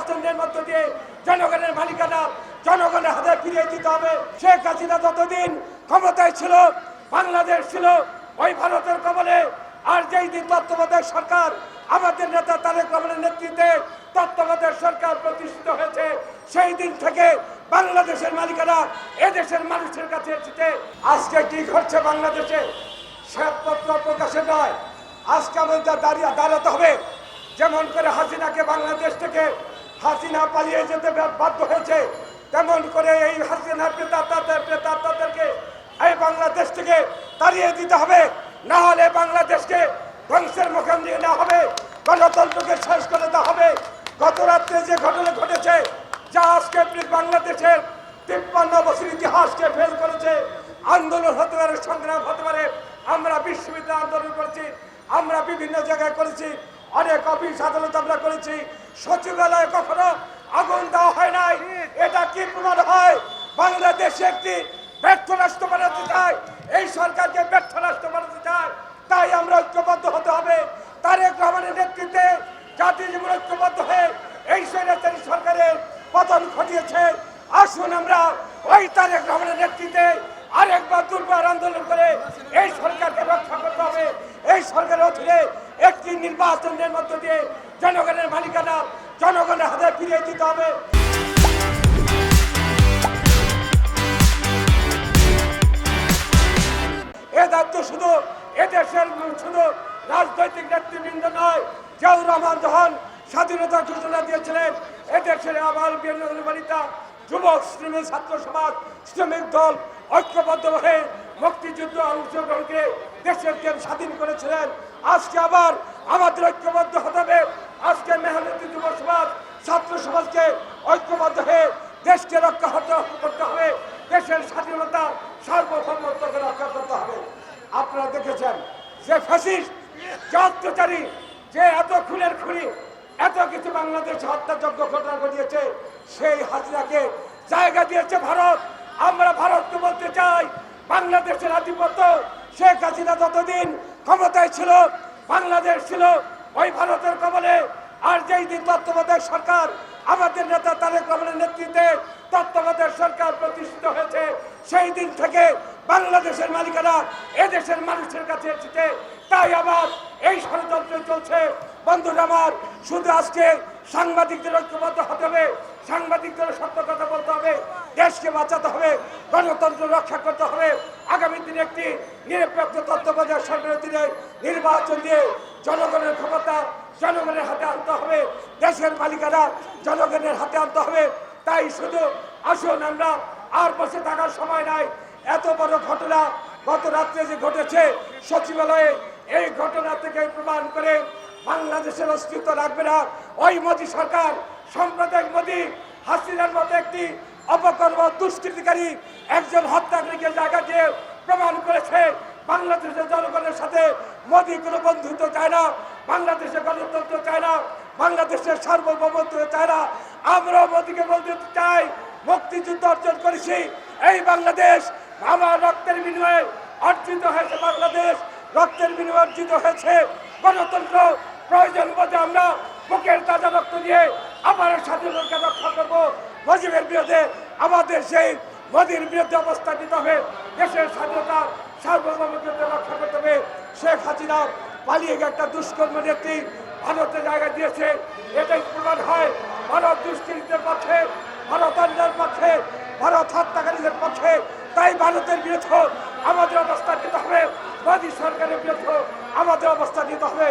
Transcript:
নির্বাচনের মধ্য দিয়ে জনগণের মালিকানা জনগণের হাতে ফিরিয়ে দিতে হবে। শেখ হাসিনা যতদিন ক্ষমতায় ছিল, বাংলাদেশ ছিল, ওই ভারতের কবলে আর যেই দিন তত্ত্বাবধায়ক সরকার আমাদের নেতা তারেক রহমানের নেতৃত্বে তত্ত্বাবধায়ক সরকার প্রতিষ্ঠিত হয়েছে, সেই দিন থেকে বাংলাদেশের মালিকানা এদেশের মানুষের কাছে এসেছে। আজকে কি ঘটছে বাংলাদেশে? শ্বেতপত্র প্রকাশে নয়। আজকে আমাদের দাঁড়িয়ে দাঁড়াতে হবে। যেমন করে হাসিনাকে বাংলাদেশ থেকে হাসিনা পালিয়ে যেতে বাধ্য হয়েছে। তেমন করে এই হাসিনা প্রেতাত্মাদের প্রেতাত্মাদেরকে এই বাংলাদেশ থেকে তাড়িয়ে দিতে হবে। না হলে বাংলাদেশকে ধ্বংসের মুখে না হবে। গণতন্ত্রকে শেষ করে দেওয়া হবে। গত রাত্রে যে ঘটনা ঘটেছে, যা আজকে বাংলাদেশের তিপ্পান্ন বছর ইতিহাসকে ফেল করেছে, আন্দোলন হতে পারে, সংগ্রাম হতে পারে, আমরা বিশ্ববিদ্যালয় আন্দোলন করেছি, আমরা বিভিন্ন জায়গায় করেছি অনেক অফিস আদালত আমরা করেছি। সচিবালয়ে কখনো আগুন দেওয়া হয় নাই। এটা কি প্রমাণ হয়? বাংলাদেশে একটি ব্যর্থ রাষ্ট্র বানাতে চায়। এই সরকারকে ব্যর্থ রাষ্ট্র বানাতে চায়। তাই আমরা ঐক্যবদ্ধ হতে হবে। তারেক রহমানের নেতৃত্বে জাতি জীবন ঐক্যবদ্ধ হয়ে এই স্বৈরাচারী সরকারের পতন ঘটিয়েছে। আসুন আমরা ওই তারেক রহমানের নেতৃত্বে আরেকবার দুর্বার আন্দোলন করে এই সরকারকে রক্ষা করতে হবে। এই সরকারের অধীনে একটি নির্বাচনের মধ্য দিয়ে জনগণের মালিকানা জনগণের হাতে ফিরিয়ে দিতে হবে। এ দায়িত্ব শুধু এদেশের শুধু রাজনৈতিক নেতৃবৃন্দ নয়, জিয়াউর রহমান যখন স্বাধীনতা ঘোষণা দিয়েছিলেন এদেশের আবার বিরোধিতা যুবক শ্রমিক, ছাত্র সমাজ, শ্রমিক দল ঐক্যবদ্ধ হয়ে মুক্তিযুদ্ধ অংশগ্রহণকে দেশের স্বাধীন করেছিলেন। আজকে আবার আমাদের ঐক্যবদ্ধ হতে হবে। আজকে মেহনতি যুব সমাজ, ছাত্র সমাজকে ঐক্যবদ্ধ হয়ে দেশকে রক্ষা করতে হবে। দেশের স্বাধীনতা সার্বভৌমত্বকে রক্ষা করতে হবে। আপনারা দেখেছেন যে ফ্যাসিস্ট, যে অত্যাচারী, যে এত খুনের খুনি, এত কিছু বাংলাদেশ হত্যাযজ্ঞ ঘটনা ঘটিয়েছে, সেই হাজিরাকে জায়গা দিয়েছে ভারত। আমরা ভারতকে বলতে চাই, বাংলাদেশের আধিপত্য শেখ হাসিনা যতদিন ক্ষমতায় ছিল, বাংলাদেশ ছিল, ওই ভারতের কবলে। আর যেই দিন তত্ত্বাবধায়ক সরকার আমাদের নেতা তারেক রহমানের নেতৃত্বে তত্ত্বাবধায়ক সরকার প্রতিষ্ঠিত হয়েছে, সেই দিন থেকে বাংলাদেশের মালিকানা এদেশের মানুষের কাছে এসেছে। তাই আবার এই ষড়যন্ত্র চলছে। বন্ধুরা আমার, শুধু আজকে সাংবাদিকদের ঐক্যবদ্ধ হতে হবে, সাংবাদিকদের সত্য কথা বলতে হবে, দেশকে বাঁচাতে হবে, গণতন্ত্র রক্ষা করতে হবে। আগামী দিনে একটি নিরপেক্ষ তত্ত্বাবধায়ক সরকারের দিনে নির্বাচন দিয়ে জনগণের ক্ষমতা জনগণের হাতে আনতে হবে, দেশের মালিকানা জনগণের হাতে আনতে হবে। তাই শুধু আসুন আমরা, আর বসে থাকার সময় নাই। এত বড় ঘটনা গত রাত্রে যে ঘটেছে, সচিবালয়ে এই ঘটনা থেকে প্রমাণ করে বাংলাদেশের অস্তিত্ব রাখবে না। ওই মোদী সরকার, সাম্প্রদায়িক মোদী, হাসিনার মতো একটি অপকর্ম, দুষ্কৃতিকারী একজন হত্যাকারীকে জায়গা দিয়ে প্রমাণ করেছে, বাংলাদেশের জনগণের সাথে মোদী কোনো বন্ধুত্ব চায় না, বাংলাদেশের গণতন্ত্র চায় না, বাংলাদেশের সার্বভৌমত্ব চায় না। আমরা মোদীকে বলতে চাই, মুক্তিযুদ্ধ অর্জন করেছি, এই বাংলাদেশ আমার রক্তের বিনিময়ে অর্জিত হয়েছে, বাংলাদেশ রক্তের বিনিময়ে অর্জিত হয়েছে। গণতন্ত্র প্রয়োজন বোধে আমরা বুকের তাজা রক্ত দিয়ে আবার স্বাধীনতাকে রক্ষা করব। মুজিবের বিরুদ্ধে আমাদের সেই মোদীর বিরুদ্ধে অবস্থা নিতে হবে দেশের স্বাধীনতা সার্বভৌমত্বকে রক্ষা করতে হবে। শেখ হাসিনা পালিয়ে গিয়ে একটা দুষ্কর্ম নেত্রী ভারতের জায়গা দিয়েছে। এটাই প্রমাণ হয় ভারত দুষ্কৃতিদের পক্ষে, ভারত অন্যের পক্ষে, ভারত হত্যাকারীদের পক্ষে। তাই ভারতের বিরুদ্ধে আমাদের অবস্থা নিতে হবে। মোদী সরকারের বিরুদ্ধে আমাদের অবস্থা নিতে হবে।